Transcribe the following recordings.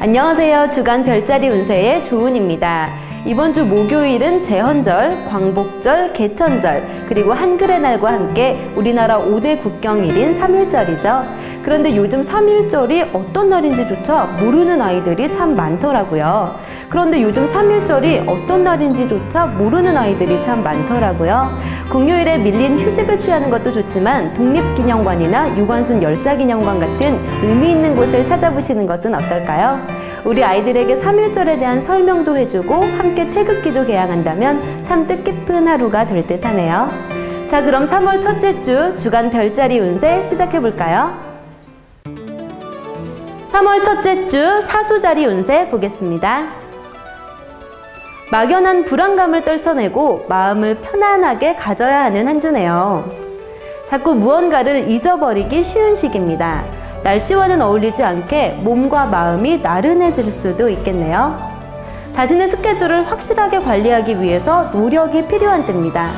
안녕하세요. 주간 별자리 운세의 조은입니다. 이번 주 목요일은 제헌절, 광복절, 개천절, 그리고 한글의 날과 함께 우리나라 5대 국경일인 3일절이죠. 그런데 요즘 3일절이 어떤 날인지조차 모르는 아이들이 참 많더라고요. 그런데 요즘 3일절이 어떤 날인지조차 모르는 아이들이 참 많더라고요. 공휴일에 밀린 휴식을 취하는 것도 좋지만 독립기념관이나 유관순 열사기념관 같은 의미 있는 곳을 찾아보시는 것은 어떨까요? 우리 아이들에게 3일절에 대한 설명도 해주고 함께 태극기도 개양한다면 참 뜻깊은 하루가 될 듯 하네요. 자, 그럼 3월 첫째 주 주간 별자리 운세 시작해 볼까요? 3월 첫째 주 사수자리 운세 보겠습니다. 막연한 불안감을 떨쳐내고 마음을 편안하게 가져야 하는 한 주네요. 자꾸 무언가를 잊어버리기 쉬운 시기입니다. 날씨와는 어울리지 않게 몸과 마음이 나른해질 수도 있겠네요. 자신의 스케줄을 확실하게 관리하기 위해서 노력이 필요한 때입니다.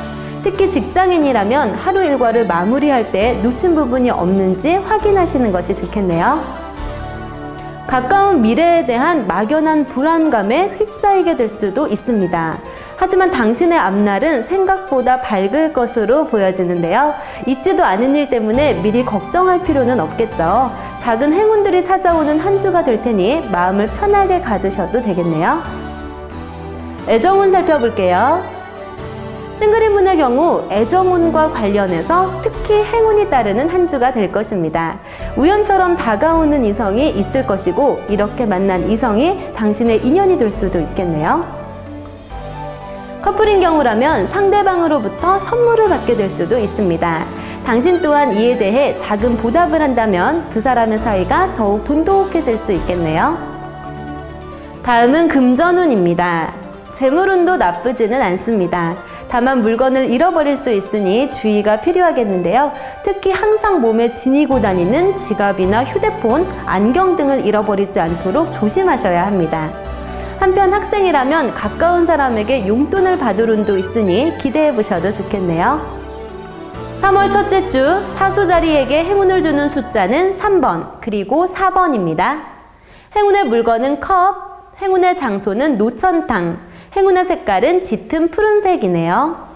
특히 직장인이라면 하루 일과를 마무리할 때 놓친 부분이 없는지 확인하시는 것이 좋겠네요. 가까운 미래에 대한 막연한 불안감에 휩싸이게 될 수도 있습니다. 하지만 당신의 앞날은 생각보다 밝을 것으로 보여지는데요. 있지도 않은 일 때문에 미리 걱정할 필요는 없겠죠. 작은 행운들이 찾아오는 한 주가 될 테니 마음을 편하게 가지셔도 되겠네요. 애정운 살펴볼게요. 싱글인분의 경우 애정운과 관련해서 특히 행운이 따르는 한 주가 될 것입니다. 우연처럼 다가오는 이성이 있을 것이고 이렇게 만난 이성이 당신의 인연이 될 수도 있겠네요. 커플인 경우라면 상대방으로부터 선물을 받게 될 수도 있습니다. 당신 또한 이에 대해 작은 보답을 한다면 두 사람의 사이가 더욱 돈독해질 수 있겠네요. 다음은 금전운입니다. 재물운도 나쁘지는 않습니다. 다만 물건을 잃어버릴 수 있으니 주의가 필요하겠는데요. 특히 항상 몸에 지니고 다니는 지갑이나 휴대폰, 안경 등을 잃어버리지 않도록 조심하셔야 합니다. 한편 학생이라면 가까운 사람에게 용돈을 받을 운도 있으니 기대해 보셔도 좋겠네요. 3월 첫째 주 사수자리에게 행운을 주는 숫자는 3번 그리고 4번입니다. 행운의 물건은 컵, 행운의 장소는 노천탕, 행운의 색깔은 짙은 푸른색이네요.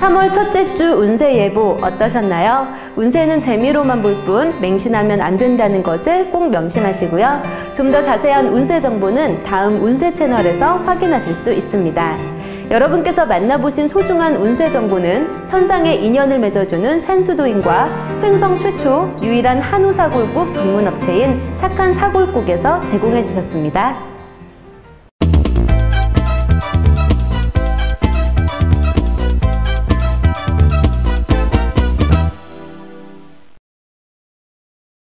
3월 첫째 주 운세 예보 어떠셨나요? 운세는 재미로만 볼 뿐 맹신하면 안 된다는 것을 꼭 명심하시고요. 좀 더 자세한 운세 정보는 다음 운세 채널에서 확인하실 수 있습니다. 여러분께서 만나보신 소중한 운세 정보는 천상의 인연을 맺어주는 산수도인과 횡성 최초 유일한 한우 사골국 전문업체인 착한 사골국에서 제공해 주셨습니다.